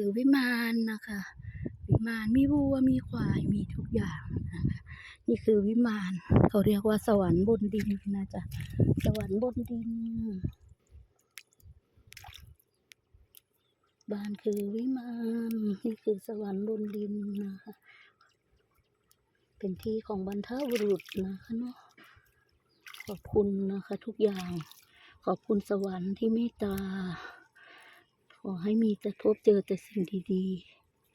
คือวิมานนะคะ วิมานมีวัวมีควายมีทุกอย่างนะคะนี่คือวิมานเขาเรียกว่าสวรรค์บนดินนะจ๊ะสวรรค์บนดิน บ้านคือวิมานนี่คือสวรรค์บนดินนะคะเป็นที่ของบรรพบุรุษนะคะเนาะขอบคุณนะคะทุกอย่าง ขอบคุณสวรรค์ที่เมตตา ขอให้มีแต่พบเจอแต่สิ่งดี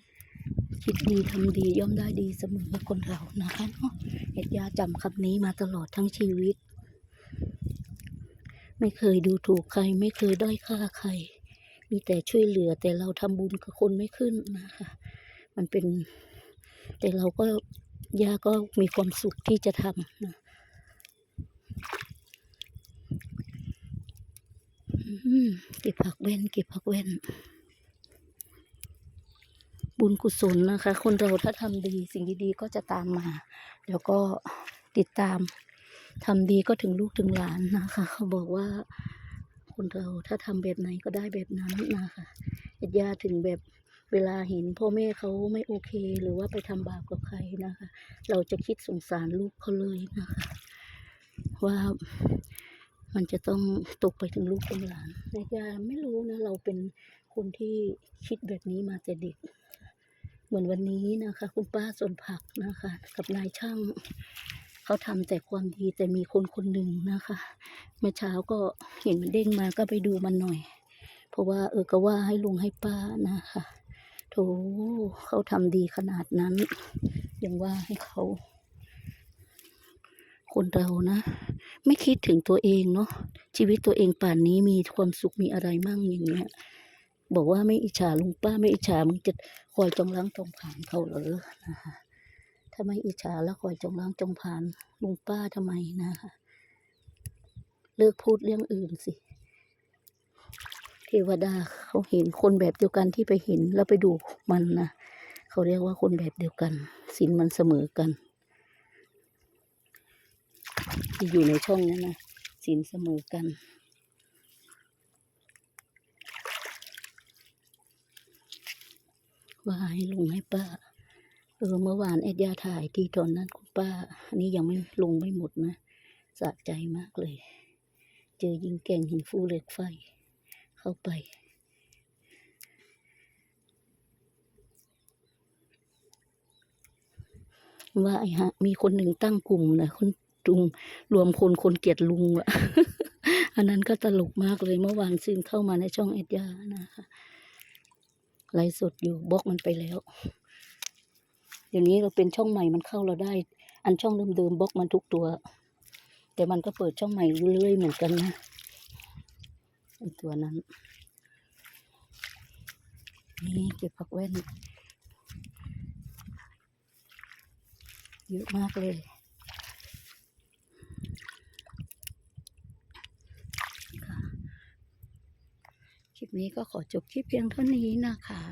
ๆ คิดดีทำดีย่อมได้ดีเสมอคนเรานะคะเนาะเอ็ดยาจำคำนี้มาตลอดทั้งชีวิต ไม่เคยดูถูกใคร ไม่เคยด้อยค่าใคร มีแต่ช่วยเหลือแต่เราทำบุญกับคนไม่ขึ้นนะคะ มันเป็น แต่เราก็ย่าก็มีความสุขที่จะทำนะอืม เก็บผักเว้นเก็บผักเว้น บุญกุศลนะคะ คนเราถ้าทำดีสิ่งดีๆก็จะตามมา แล้วก็ติดตามทำดีก็ถึงลูกถึงหลานนะคะ เขาบอกว่า คนเราถ้าทำแบบไหนก็ได้แบบนั้นนะคะญาติถึงแบบเวลาเห็นพ่อแม่เขาไม่โอเค หรือว่าไปทำบาปกับใครนะคะ เราจะคิดสงสารลูกเขาเลยนะคะ ว่า มันจะต้องตกไปถึงลูกถึงหลานญาติๆไม่รู้นะ เราเป็นคนที่คิดแบบนี้มาแต่เด็ก เหมือนวันนี้นะคะ คุณป้าสวนผักนะคะ กับนายช่าง เขาทำแต่ความดีแต่มีคนคนหนึ่งนะคะ เมื่อเช้าก็เห็นมันเด้งมาก็ไปดูมันหน่อย เพราะว่าเออก็ว่าให้ลุงให้ป้านะคะโถเขาทำดีขนาดนั้นยังว่าให้เขา คนเรานะ ไม่คิดถึงตัวเองเนาะชีวิตตัวเองป่านนี้มีความสุขมีอะไรมั่งอย่างเงี้ยบอกว่าไม่อิจฉาลุงป้าไม่อิจฉามึงจะคอยจองล้างจองผ่านเขาเหรอนะคะถ้าไม่อิจฉาแล้วคอยจองล้างจองผ่านลุงป้าทำไมนะคะเลิกพูดเรื่องอื่นสิเทวดาเขาเห็นคนแบบเดียวกันที่ไปเห็นแล้วไปดูมันนะเขาเรียกว่าคนแบบเดียวกันศีลมันเสมอกัน ที่อยู่ในช่องนั้นนะศีลเสมอกันว่าให้ลุงให้ป้า เออเมื่อวานแอดยาถ่ายที่ตอนนั้นคุณป้า อันนี้ยังไม่ลงไม่หมดนะสะใจมากเลย เจอยิงแก่งหินฟูเหล็กไฟ เข้าไปว่าไอ้ฮะมีคนหนึ่งตั้งกลุ่มนะคน จุง รวมคนคนเกลียดลุงอะอันนั้นก็ตลกมากเลยเมื่อวานซึนเข้ามาในช่องแอดยานะคะไลฟ์สดอยู่บล็อกมันไปแล้ว เดี๋ยวนี้เราเป็นช่องใหม่มันเข้าเราได้ อันช่องเดิมๆบล็อกมันทุกตัว แต่มันก็เปิดช่องใหม่เรื่อยๆเหมือนกันนะไอตัวนั้น นี่เก็บผักแว่นเยอะมากเลยค่ะค ลิปนี้ก็ขอจบคลิปเพียงเท่านี้นะคะ